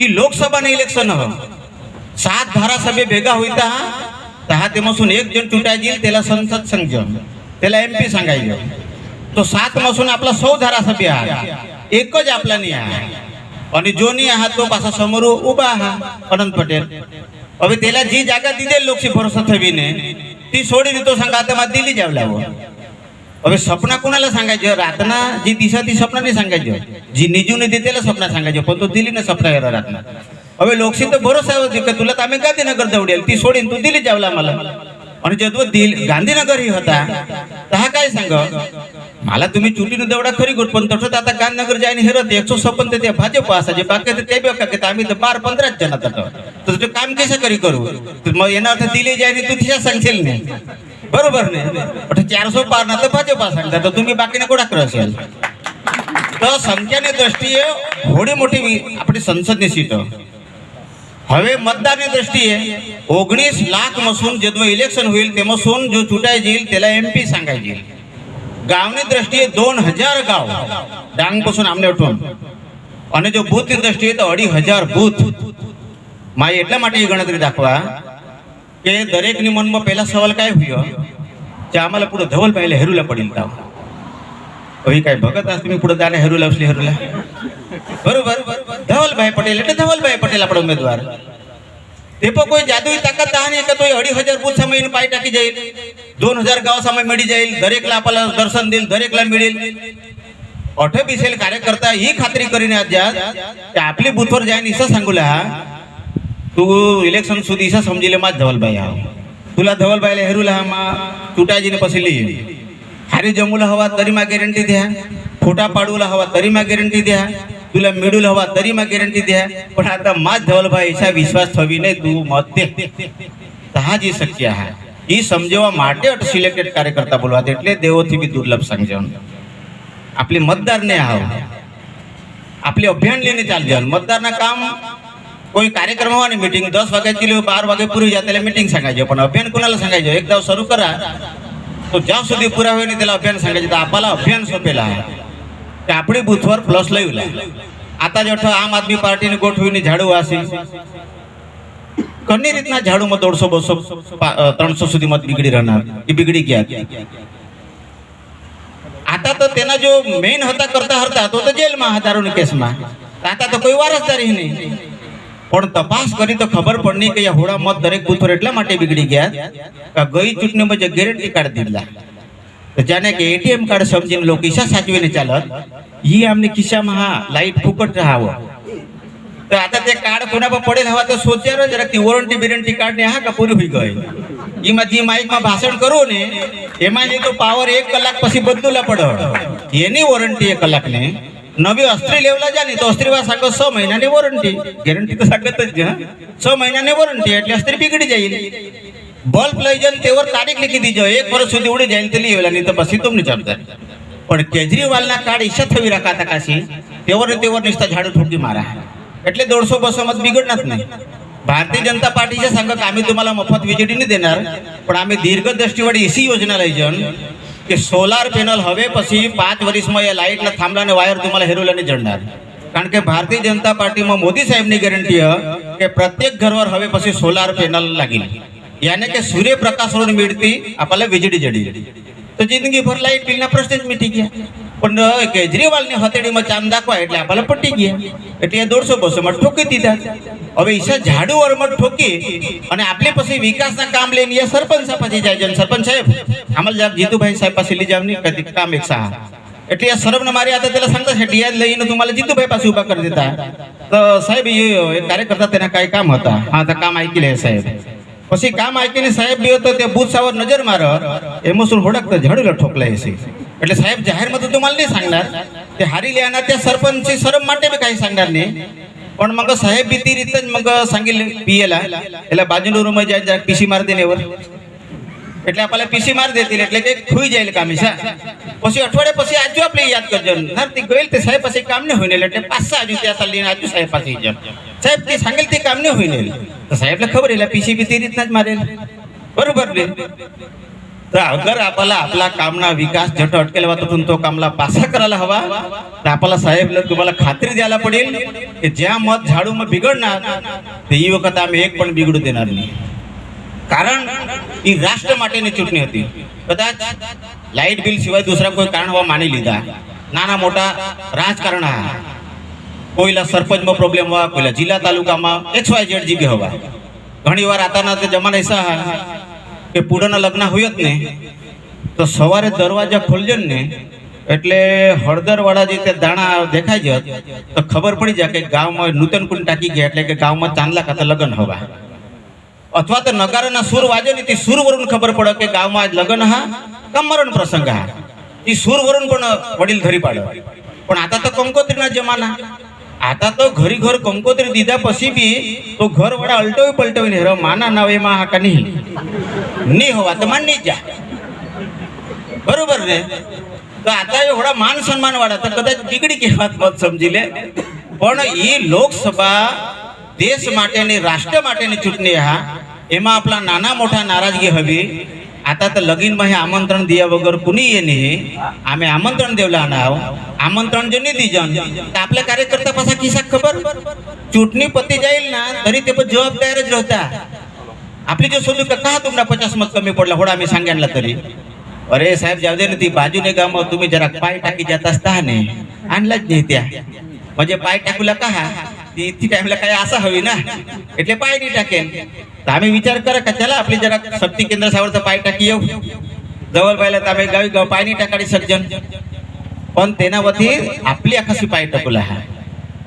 की लोकसभा इलेक्शन हवं सात धारासभे भेगा होईता दहा तेमासून एक जण तुटायची त्याला संसद संघ त्याला एम पी सांगायचं तो सात मसून आपला सौ धारासभ्य आहात एकच आपला नाही आहे आणि जो नाही आहात तो पासा समोर उभा आहात अनंत पटेल હવે તેલા જી જાગા દીધેલ લોકસી ભરોસા થવીને ती सोडी देतो सांगा आता मला दिली जावल्यावर अबे सपना कोणाला सांगायचं रातना जी दिशा ती स्वप्न नाही सांगायचं जी निजून देते त्याला स्वप्न सांगायचं पण तू दिली ना स्वप्न येणार रातना अबे लोकशी तर भरोसा होते का तुला तर आम्ही गांधीनगर दौडेल ती सोडीन तू दिली जावला मला आणि जेव्हा दिल गांधीनगर ही होता तर हा काय सांग मला तुम्ही चुटीनं दौडा खरी गोट पण तसं आता गांधीनगर जायने हेरत एकशे सपन ते भाजप असा जे बाकी ते बघा आम्ही तर बार पंधराच जण आता तर काम कसं करी करू मग येणार तर दिली जायने तू तिच्या सांगशील नाही बरोबर नाही चार सो पार ना तर भाजपा सांगता तर तुम्ही बाकीने कोणाकडे असेल तर સંખ્યાની દ્રષ્ટિએ હોડી મોટી આપણી સંસદની સીટ. હવે મતદારની દ્રષ્ટિએ ઓગણીસ લાખ મસૂન જેનું ઇલેક્શન होईल તેમાં सोन जो ચૂંટાઈ जाईल त्याला एमपी सांगायची ગામની દ્રષ્ટિએ दोन हजार गाव ડાંગપાसून આમને ઉઠવું અને જો બૂથની દ્રષ્ટિએ તો અઢી હજાર બૂથ. મારે એટલા માટે એ ગણતરી દાખવા કે દરેકની મનમાં પહેલા સવાલ કાંઈ હોય કે આમાલા પૂરો ધવલ પહેલે હેરુલા પડી તાવ હવે કાંઈ ભગત આસ્તી પુढे દાને હેરુલા ઉસલી હેરુલા બરોબર ધવલભાઈ પટેલ એટલે ધવલભાઈ પટેલ આપણો ઉમેદવાર ते पण कोई जादुई ताकद नाही का तो अड़ी हजार फूट समय पाय टाकी जाईल? दोन हजार गाव समय मिळी जाईल दरेकला आपल्याला दर्शन देईल दरेकला मिळेल. अठ बीसेल कार्यकर्ता ही खात्री करीन आज ज्या आपली बुथवर जाईन इसं सांगूला તું ઇલેક્શન સુધી છે, સમજી લે માં ધવલભાઈ આવ. તુલા ધવલભાઈ લે હેરુલા માં ચૂંટાજીને પછી લઈ હારી જમુલા હવા તરીમાં ગેરંટી દે ખોટા પાડુલા હવા તરીમાં ગેરંટી દે તુલા મેડુલ હવા તરીમાં ગેરંટી દે પણ આ તા માં ધવલભાઈ એસા વિશ્વાસ થવી નહીં, તું મત દે. તહા જી શક્યા હા. એ સમજવા માટે સિલેક્ટેડ કાર્યકર્તા બોલવા એટલે દેવોથી બી દુર્લભ સમજણ આપણે મતદારને આવ. આપણે અભિયાન લઈને ચાલજો. મતદારના કામ कोणी कार्यक्रम आणि मिटिंग दस वाजता केली बारा वाजे पूर्वी जा त्याला मिटिंग सांगायची पण अभियान कोणाला सांगायचं एक धाव सुरू करा तो ज्या सुधी पुरा होईल त्याला अभियान सांगायचे तर आपल्याला अभियान सोपेला आहे कापडी बुथवर प्लस लावला आता जेठ આમ આદમી પાર્ટીની ગોઠવીની ઝાડુ આસી કની રીતના ઝાડુમાં દોઢસો બસો ત્રણસો સુધી મત બિગડી રહેનાર એ બિગડી ગયા આતા તો તેના જો મેઇન હતા કરતા હરતા તો જેલમાં હતા કેસમાં આતા તો કોઈ વારસદારી નહીં પણ તપાસ કરી તો ખબર પડની કે હોળા મત દરેક બુથ એટલા માટે બિગડી ગયા કે ગઈ ચૂંટણીમાં જે ગેરંટી કાર્ડ દીધલા. જાણે કે એટીએમ કાર્ડ સમજીને લોકો ખિસ્સા સાચવીને ચાલત. ઈ આમની ખિસ્સામાં હા લાઈટ ફૂકટ રહાવો તો आता તે કાર્ડ કોના પર પડેલ હવા તો સોચ્યા જરાક તી વોરંટી બેરંટી કાર્ડ ને હા કા પૂરી હોઈ ગઈ. એમાં જે માઇકમાં ભાષણ કરો ને, એમાં જે તો પાવર એક કલાક પછી બદલું બદલુલા પડે. એની વોરંટી એક કલાકને. नवी अस्त्री लेवला जाणे तो अस्त्रीवा सांग स महिन्याने वॉरंटी. गॅरंटी तर सांगतच स महिन्याने वॉरंटी आहे अस्त्री बिघडी जाईल. बल्ब લઈ જન तारीख लिखी दिज एक वर्ष વર્ષ સુધી जाईल જાય તેલી नाही तर बसी तुम्ही તમને पण केजरीवालना काळ કાર્ડ ઈશા राखा आता काशी. કાશી તેવર તેવર નિષ્ઠા ઝાડુ ઠોકી મારા એટલે દોઢસો બસો મત બિગડનાર નહીં भारतीय जनता पार्टीच्या सांगत आम्ही तुम्हाला मफत विजेटीने देणार पण आम्ही दीर्घ दृष्टीवर एसी योजना लय કે સોલાર પેનલ હવે પછી પાંચ વર્ષમાં એ લાઇટના થાંભલાને વાયર તમારા હેરુલાને જડનાર. કારણ કે ભારતીય જનતા પાર્ટીમાં મોદી સાહેબની ગેરંટી કે પ્રત્યેક ઘરવાર હવે પછી સોલાર પેનલ લાગી યાને કે સૂર્યપ્રકાશ મેળતી આપણને વીજળી જડી. તો જિંદગીભર લાઇટ બિલના પ્રશ્ન જ મીટી ગયા. પણ કેજરીવાલની હથેળીમાં ચાંદ દાખવા એટલે આપણને પટી ગયા. એટલે એ દોઢસો બસો માં ઠોકી દીધા. હવે ઈશા ઝાડુ વરમાં ઠોકી અને આપણે પછી વિકાસના કામ લઈને એ સરપંચ પછી જાય છે. સરપંચ સાહેબ આમલ જાવ જીતુભાઈ સાહેબ પાસે લઈ જાવ નહીં કામ એક સાહ એટલે આ શરમ મારી આદત એટલે સંગત છે ડિયાજ લઈને તું મારે જીતુભાઈ પાસે ઊભા કરી દેતા તો સાહેબ, એ કાર્યકર્તા તેના કાંઈ કામ હતા. હા, તો કામ આઈકી લે સાહેબ. પછી કામ આકીને સાહેબ લ્યો તો તે બૂથ સાવર નજર મારો. એમાં શું હોડક ઝડલો ઠોકલાય છે. એટલે સાહેબ જાહેરમાં તો तुम्हाला नाही सांगणार ते हारी लिहाना त्या सरपंचची सरम માટે बी काही सांगणार नाही पण मग साहेब बी ती रीतच मग सांगितलं पीएला याला बाजून रूम पिशी मारते नेवर એટલે આપણે પીસી મારી દેતી એટલે કે ખુઈ જાય કામે સા પછી અઠવાડિયા પછી આજુ આપણે યાદ કરજો નરતી ગયેલ તે સાહેબ પછી કામ ન હોય ને એટલે પાછા આજુ ત્યાં ચાલીને આજુ સાહેબ પાસે જમ સાહેબ તે સાંગેલ તે કામ ન હોય ને તો સાહેબને ખબર એટલે પીસી બી તે રીતના જ મારે બરોબર ને तर अगर आपल्याला आपला कामना विकास जट अटकेला वाटतून तो कामला पासा करायला हवा तर आपल्याला साहेब तुम्हाला खात्री द्यायला पडेल की ज्या मत झाडू मग बिघडणार ते ही वखत आम्ही एक पण बिघडू देणार नाही કારણ એ રાષ્ટ્ર માટેની ચૂંટણી હતી. કદાચ લાઇટ બિલ સિવાય દુસરા કોઈ કારણ હોવા માની લીધા. નાના મોટા રાજકારણ કોઈલા સરપંચમાં પ્રોબ્લેમ હોવા, કોઈલા જિલ્લા તાલુકામાં એક્સ વાય ઝેડ જીબી હોવા. ઘણી વાર આતાના જમાના એસા કે પૂડાના લગ્ન હોય જ ને, તો સવારે દરવાજા ખોલજો ને, એટલે હળદરવાળા જે તે દાણા દેખાય જ તો ખબર પડી જાય કે ગામમાં નૂતન કુંડ ટાકી ગયા, એટલે કે ગામમાં ચાંદલા ખાતે લગ્ન હવા. અથવા તો નગારાના સુર વાજે ને તે સુરવરુણ ખબર પડે કે ગામમાં આજ લગ્ન હા, કામ મરણ પ્રસંગ હા. એ સુરવરુણ પણ વડીલ ધરી પાડે. પણ આતા તો કંકોત્રીના જમાના. આતા તો ઘરી ઘર કંકોત્રી દીધા પછી બી તો ઘર વાળા અલટવી પલટવી ને હરો માના ના હોયમાં હાકા નહીં. નહીં હોવા તો માન નહીં જા. બરોબર ને? તો આતા એ હોડા માન સન્માન વાળા તો કદાચ દીકડી કે વાત મત સમજી લે. પણ એ લોકસભા દેશ માટેની, રાષ્ટ્ર માટેની ચૂંટણી હા. એમાં આપણા નાના મોટા નારાજગી હવી आता तर लगीन हे आमंत्रण दिया वगैरे कुणी ये नाही आम्ही आमंत्रण देवला आणाव आमंत्रण जे नाही दिजन तर आपल्या कार्यकर्ता पासा किसा खबर चूंटणी पती जाईल ना तरी ते पण जबाबदारच राहता आपली जे शोधू का का तुम्हाला पचास मत कमी पडला होडा आम्ही सांगायला तरी अरे साहेब जाऊ दे ना ती बाजूने गाव तुम्ही जरा पाय टाकी जात असता ने आणलाच नाही त्या म्हणजे पाय टाकूला का ती ती टाइमला काय असा हवी ना એટલે પાય નહીં टाकेल तर आम्ही विचार करा का चला आपली जरा शक्ती केंद्र सावरचं पाय टाकी येऊ. जवळ पाहिलं तर आम्ही गावी गाव पाय टाकाडी सज्जन. पण तेना वती आपली आकाशी पाय टाकूला हा.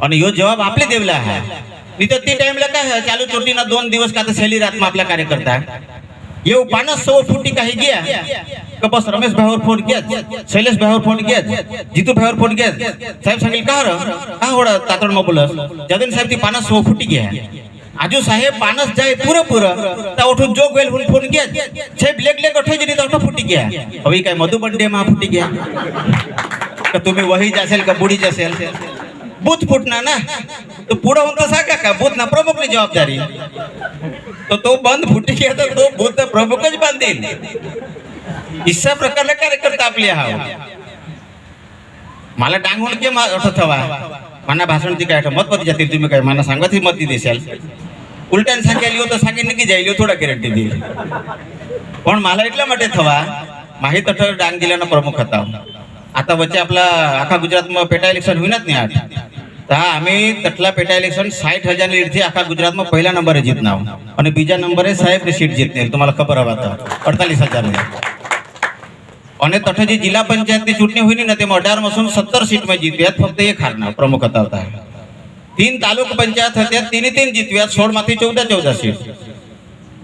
आणि ह्यो जवाब आपले देवला हा. मी तर ती टाइमला काय चालू चालू चोटीना दोन दिवस का तर शैली रातमा आपला कार्यकर्ता. येऊ पानस सव फुटी काही घ्या. का बस रमेश भाईवर फोन घ्या शैलेश भाईवर फोन घ्या जितू भाईवर फोन घ्या साहेब सांगेल का र का होड? तातड मग बोलस जगन साहेब ती पानस सव फुटी घ्या. आजू साहेब पानस जाय पुरं पुरं ता उठून जोग वेल होऊन फोन घ्या साहेब लेग लेग अठे जरी तर फुटी घ्या हवी काय मधु बंडे मा फुटी घ्या का तुम्ही वही असेल का बुडी असेल बूथ फुटणार ना तो पुढं होऊन तर सांगा का बूथ ना प्रमुखची जबाबदारी तो तो बंद फुटी घ्या तर तो बूथ प्रमुखच बांधेल इसा प्रकारला कार्यकर्ता आपले हा मला डांगून के अठ थवा माना भाषण ती काय मत पती जातील तुम्ही काय मला सांगा ती मत देशाल ઉલટાને લ્યો તો સાંકે નીકળી જાય થોડા ગેરંટી દીધી પણ માલા એટલા માટે થવા માહી તટર ડાંગ જિલ્લાના પ્રમુખ હતા. આતા વચ્ચે આપલા આખા ગુજરાતમાં પેટા ઇલેક્શન હોય ને આઠ. તા અમે તટલા પેટા ઇલેક્શન સાઠ હજાર લીડથી આખા ગુજરાતમાં પહેલા નંબરે જીતનાવ. અને બીજા નંબરે સાહેબની સીટ જીતને. તમારે ખબર હવા તો અડતાલીસ હજાર અને તઠે જિલ્લા પંચાયતની ચૂંટણી હોય ને, તેમાં અઢારમાં શું સત્તર સીટમાં જીત્યા. ફક્ત એક હારના પ્રમુખ હતા હતા तीन तालुक पंचायत होत्या तिने तीन जितव्या सोड માંથી चौदा चौदा सीट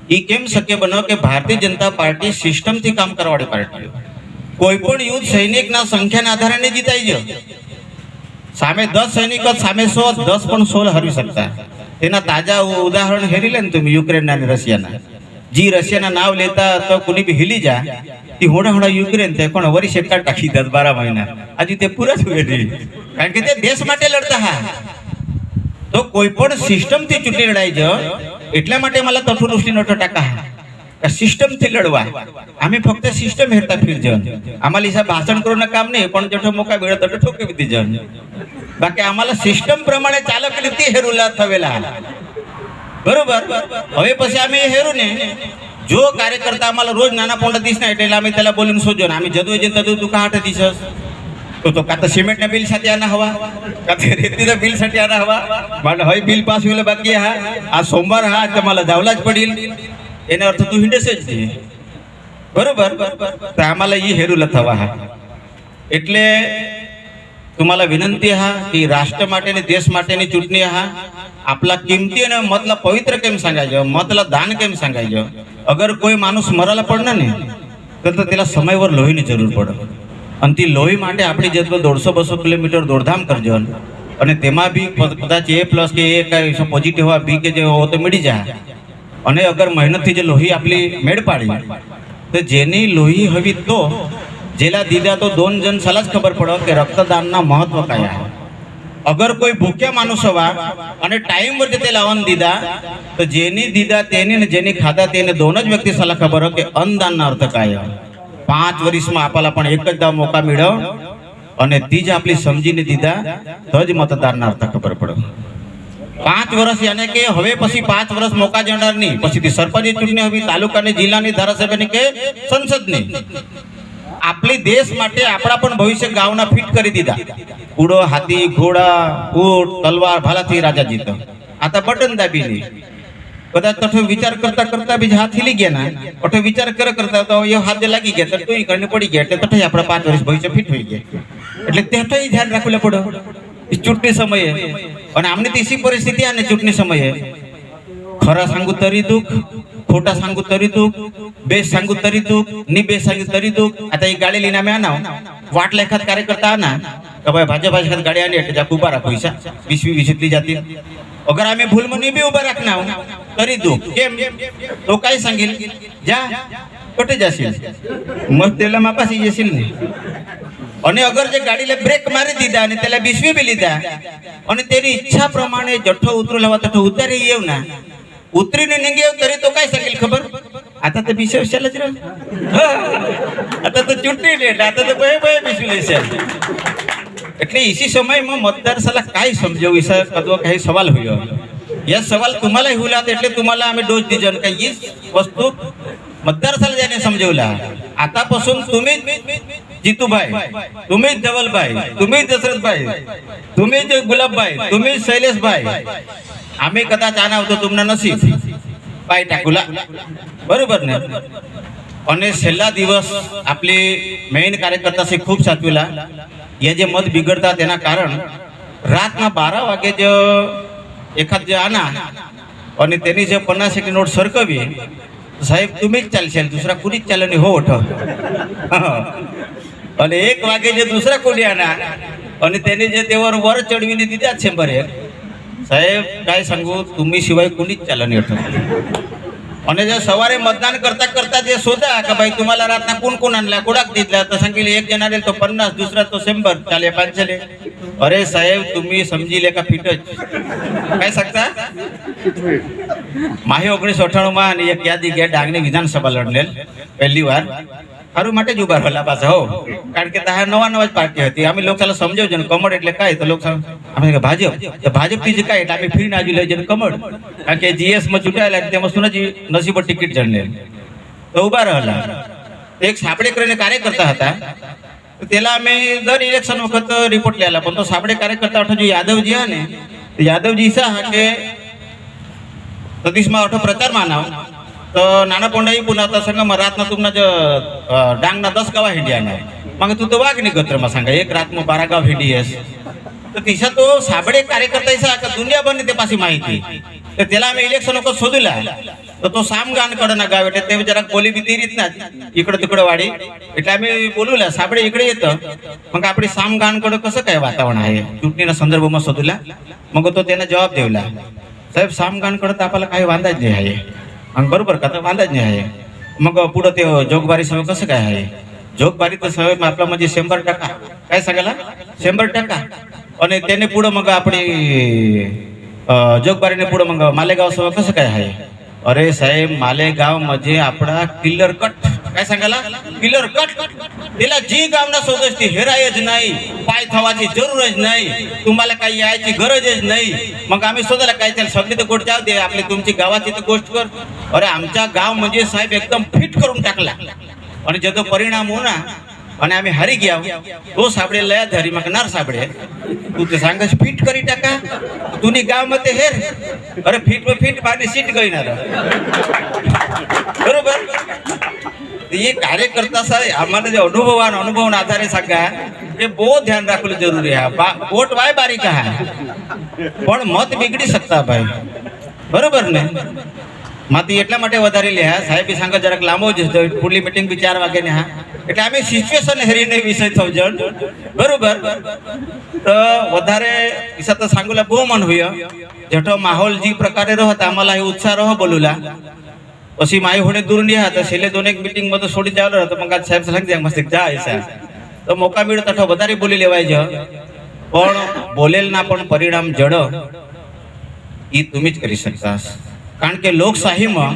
ઈ કેમ શક્ય બનો કે ભારતીય જનતા પાર્ટી સિસ્ટમથી કામ કરવાળી પાર્ટી કોઈ પણ યુદ્ધ સૈનિકના સંખ્યાના આધારે નહીં જીતાઈ ગયો સામે દસ સૈનિકો સામે સો દસ પણ સોળ હરવી શકતા તેના તાજા ઉદાહરણ હેરી લે ને તમે યુક્રેનના અને રશિયાના જી રશિયાના નાવ લેતા તો કોની બી હિલી જા ती होडा होडा युक्रेन ते कोण वरी शेका टाकी दस बारा महिना आधी ते पुरच हुए नाही कारण की ते देश માટે લડતા હા તો કોઈ પણ સિસ્ટમથી ચૂંટણી લડાય છે એટલા માટે मला તંદુરસ્તી નોટો ટાકા સિસ્ટમથી લડવા आम्ही फक्त सिस्टम हेरता फिर जन आम्हाला हिसाब भाषण करून काम नाही पण जेवढं मोका वेळ तट ठोके ती जन बाकी आम्हाला सिस्टम प्रमाणे चालक ते हेरूला थवेला बरोबर હવે પછી आम्ही हेरू ने जो कार्यकर्ता आम्हाला रोज नाना पोंडा दिसणार એટલે અમે त्याला બોલીને સોજો ને અમે જદો જે તદુ તું કાટ દિશસ તો તો તો સિમેન્ટના બિલ સાથે આના હવા? કાં સાથે આના હવા? માટે હવે બિલ પાસ એટલે બાકી હા. આ સોમવાર હા તમારા જાવલા જ પડી. એનો અર્થ તું હિંડેશે જ નહીં. બरोबर तर आम्हाला હા. એટલે तुम्हाला વિનંતી હા કે રાષ્ટ્ર માટેની, દેશ માટેની ચૂંટણી હા, આપલા કિંમતી અને મતલા પવિત્ર કેમ सांगायचं મતલા દાન કેમ सांगायचं અગર કોઈ માણસ મરાલા પડને ને તો તેલા સમયવર લોહીની જરૂર પડે. અને તે લોહી માટે આપણી જેટલો દોઢસો, બસો કિલોમીટર દોડધામ કરજો. અને તેમાં બી કદાચ એ પ્લસ કે એ કાંઈ પોઝિટિવ હોય, બી કે જે હોય તો મળી જાય. અને અગર મહેનતથી જે લોહી આપણી મેળ પાડી, તો જેની લોહી હવી તો, જેલા દીધા તો દોન જન સલાજ ખબર પડે કે રક્તદાનના મહત્વ કયા અગર કોઈ ભૂખ્યા માણસોવા અને ટાઈમ પર તે લાવવાનું દીધા, તો જેની દીધા તેની ને જેની ખાધા તેને દોન જ વ્યક્તિ સલાહ ખબર હોય કે અન્નદાનના અર્થ કાયા પાંચ વર્ષમાં આપણા પણ એક જ દાવ મોકા મેળવ અને તીજ આપણી સમજીને દીધા તો જ મતદારના અર્થ ખબર પડે. પાંચ વર્ષ યાને કે હવે પછી પાંચ વર્ષ મોકા જનાર નહીં પછી સરપંચની ચૂંટણી હવે તાલુકાની, જિલ્લાની, ધારાસભ્યની કે સંસદની. આપણી દેશ માટે આપણા પણ ભવિષ્ય ગાવના ફિટ કરી દીધા. કુડો હાથી, ઘોડા ઊંટ તલવાર, ભાલાથી રાજા જીતો. આ તો બટન દાબીને. કદાચ તો વિચાર કરતા કરતા બીજા હાથ હિલી ગયા ના. ઓઠે વિચાર કર કરતા તો એ હાથે લાગી ગયા તો એ કરીને પડી ગયા. એટલે તો આપણે પાંચ વર્ષ ભવિષ્ય ફિટ થઈ ગયા. એટલે તે તો ધ્યાન રાખવું પડે. ચૂંટણી સમયે. અને આમની તીસી પરિસ્થિતિ આને ચૂંટણી સમયે. ખરા સાંગુ તરી દુઃખ, ખોટા સાંગુ તરી દુઃખ, બે સાંગુ તરી દુઃખ, ની બે સાંગુ તરી દુઃખ. आता ही गाडी लिहिना આના आणाव वाटला एखाद આના. आणा का भाई भाजप ગાડી આની એટલે जाकू बारा पैसा वीस वीस घेतली जातील अगर आम्ही भूल म्हणून बी उभा राखणार तरी दुःख केम तो काय सांगेल जा कुठे जाशील मग त्याला मापाशी येशील नाही અને અગર જે ગાડીને બ્રેક મારી દીધા અને તેલા બીસવી બી લીધા અને તેની ઈચ્છા પ્રમાણે જઠ્ઠો ઉતરો લેવા તઠ્ઠો ઉતારી એવું ના ઉતરીને નીંગે એવું તરી તો काय सांगेल खबर आता तर बिशव शालच रे हा. आता तर ચૂંટણી ડેટ आता તો ભય ભય બીસવી લેશે એટલે इसी સમયમાં मतदारसाला काय समजावू इसा कदवा काही सवाल होईल या सवाल तुम्हाला होईल એટલે तुम्हाला आम्ही डोस दिजन का हीच वस्तू मतदारसाला ज्याने समजवला आतापासून तुम्ही जितूभाई तुम्ही धवलभाई तुम्ही दशरथभाई तुम्ही जे गुलाबभाई तुम्ही शैलेशभाई आम्ही कदाच આના આવતો तुमना નસીબ પાય ટાકુલા બરોબર ને અને છેલ્લા દિવસ આપલી મેઇન કાર્યકર્તા છે ખૂબ સાચવેલા એ જે મત બિગડતા તેના કારણ રાતના બાર વાગે જ એકાદ જે આના અને તેની જે પન્નાસ એકની નોટ સરકવી સાહેબ તમે જ ચાલશે, દુસરા કુડી જ ચાલે હો ઓઠો અને એક વાગે જે દુસરા કુડિયાના અને તેની જે તેવર વર ચડવીને દીધા છે બરે સાહેબ, કાંઈ સંગુ તુમી સિવાય કુડી જ ચાલે નહીં અને જે સવારે મતદાન કરતા કરતા જે શોધા કે ભાઈ तुम्हाला रातना कोण कोण आणला कोडाक दिला तर सांगितले एक जण आले तो पन्नास दुसरा तो शंभर चाले पाचशे अरे साहेब तुम्ही समजी ले का फिटच काय सांगता માહી ઓગણીસો અઠ્ઠાણું માં અને એક યાદી ગયા ડાંગની વિધાનસભા લડલેલ પહેલી વાર હારું, માટે જ ઊભા રહેલા પાસે હો. કારણ કે તાહાર નવા નવા જ પાર્ટી હતી. અમે લોકો ચાલો સમજાવજો ને, કમળ એટલે કાંઈ? તો લોકો અમે ભાજપ. તો ભાજપથી જ કાંઈ? એટલે અમે ફ્રી આજુ લઈ જઈને કમળ. કારણ કે જીએસમાં ચૂંટાયેલા તેમાં શું નથી? નસીબ ટિકિટ જણલેલ તો ઊભા રહેલા. એક સાપડે કરીને કાર્યકર્તા હતા. તેલા અમે દર ઇલેક્શન વખત રિપોર્ટ લેલા પણ તો સાપડે કાર્યકર્તા અઠો જો યાદવજી હા ને યાદવજી સા કે સતીશમાં અઠો પ્રચાર નાव तर नाना पोंडाई पुन्हा आता सांगा मग रात ना तुम्हाला ज दस गावा हिंडी आणा मग तू तर वाघ निघत्र मग सांगा एक रात मग बारा गाव हिंडी आहेस. तर तिच्या तो साबळे कार्यकर्ता का दुनिया बनते ते पाशी माहिती. तर त्याला आम्ही इलेक्शन लोक शोधूला. तर तो साम गान ना गाव ते जरा बोली भीती येत ना इकडं तिकडं वाडी. એટલે आम्ही बोलूला साबडे इकडे येतं. मग आपली साम गान कसं काय वातावरण आहे? चुटणीला संदर्भ मग शोधूला. मग तो त्यांना जवाब देऊला साहेब साम गान तर आपल्याला काही वांदाच नाही आहे. आणि बरोबर का तर वांधाच नाही आहे मग पुढं ते जोगबारी सवय कसं काय आहे जोगबारी तर सवय आपला म्हणजे शंभर टक्का काय सांगायला शंभर टक्का आणि त्याने पुढं मग आपली अं, जोगबारीने पुढं मग मालेगाव सवय कसं काय आहे अरे साहेब मालेगाव म्हणजे आपला किल्लर कट काय सांगायला? पिलर कट तिला जी कामना शोधस ती हिरायच नाही पाय थवाची जरूरच नाही तुम्हाला काही यायची गरजच नाही. मग आम्ही सोधायला काय त्याला सगळी तर गोष्ट जाऊ दे आपली तुमची गावाची तर गोष्ट कर. अरे आमचा गाव म्हणजे साहेब एकदम फिट करून टाकला. आणि ज्याचा परिणाम हो ना आणि आम्ही हरी घ्या तो सापडे लयात धरी नार सापडे तू ते सांग फिट करी टाका. तुनी गावमध्ये हेर अरे फिट फिट पाणी सीट गईणार बरोबर? ये कार्यकर्ता सर हमारे जो अनुभव अनुभव ना आधार सका ये बहुत ध्यान रखना जरूरी है वोट वाय बारी का है પણ મત બિગડી શકતા ભાઈ. બરોબર ને? માતી એટલા માટે વધારી લે સાહેબ સાંગ જરાક લાંબો જ પુલી મિટિંગ બી ચાર વાગે હા? એટલે અમે સિચ્યુએશન હેરીને વિષય થયો જણ બરોબર? તો વધારે ઈસા તો સાંગુલા બહુ મન હોય. જેઠો માહોલ જે પ્રકારે રહો આम्हाला ઉત્સાહ રહો, બોલુલા. बोलूला પછી માઈ હોડે દૂર નહીં હતા છેલ્લે દોન એક મીટિંગ માં તો છોડી જવાનો હતો મગ આજ સાહેબ સંગ મસ્ત જા ऐसा તો મોકા મળ્યો તઠો વધારે બોલી લેવાય છે પણ બોલેલના પણ પરિણામ જડ એ तुम्ही જ કરી શકતા કારણ કે લોકશાહીમાં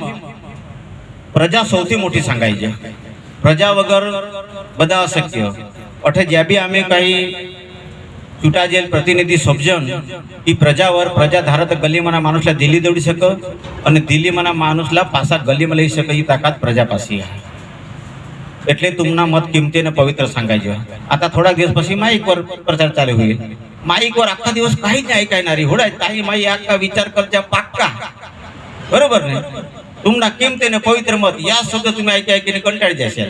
પ્રજા સૌથી મોટી સંગાઈ છે પ્રજા વગર બધા અશક્ય અઠે જ્યાં બી અમે કઈ ચૂંટાયેલ પ્રતિનિધિ સભ્યન એ પ્રજાવર પ્રજા ધારત ગલીમાંના માણસલા દિલ્હી દોડી શકે અને દિલ્હીમાંના માણસલા પાછા ગલીમાં લઈ શકે એ તાકાત પ્રજા પાસે એટલે તુમના મત કિંમતી અને પવિત્ર સાંગાઈ જાય આતા થોડાક દિવસ પછી માઇક પર પ્રચાર ચાલુ હોય માઇક પર આખા દિવસ કાંઈ જ કાંઈ ના રહી. હોડાય તારી માઈ આખા વિચાર કરજા પાક્કા. બરોબર ને? તુમના કિંમતી ને પવિત્ર મત યા શબ્દ તમે આઈ આઈકીને કંટાળી જશે.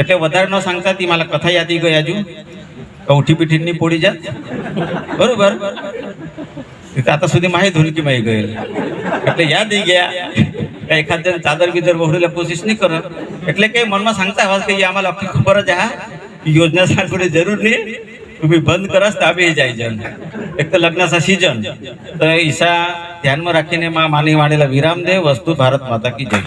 એટલે વધારે ન સાંગતા તી મારા કથા યાદ ગઈ હજુ कवठी पिठींनी पोळी जात बरोबर. आता सुद्धा माहीत होईल की माही गैल. એટલે याद ही घ्या. काय एखाद्या चादर बिदर बघडीला कोशिश नाही करत? एटले काही मनमा सांगता आवाज काही आम्हाला आपली खबर જ हा योजना सांगणे जरूर नाही तुम्ही बंद करा ताबे जायजन. जाय जन एक तर लग्नाचा सीजन तर ईशा ध्यानमा राखीने मा माने माडेला विराम दे. वस्तू भारत माता की जय.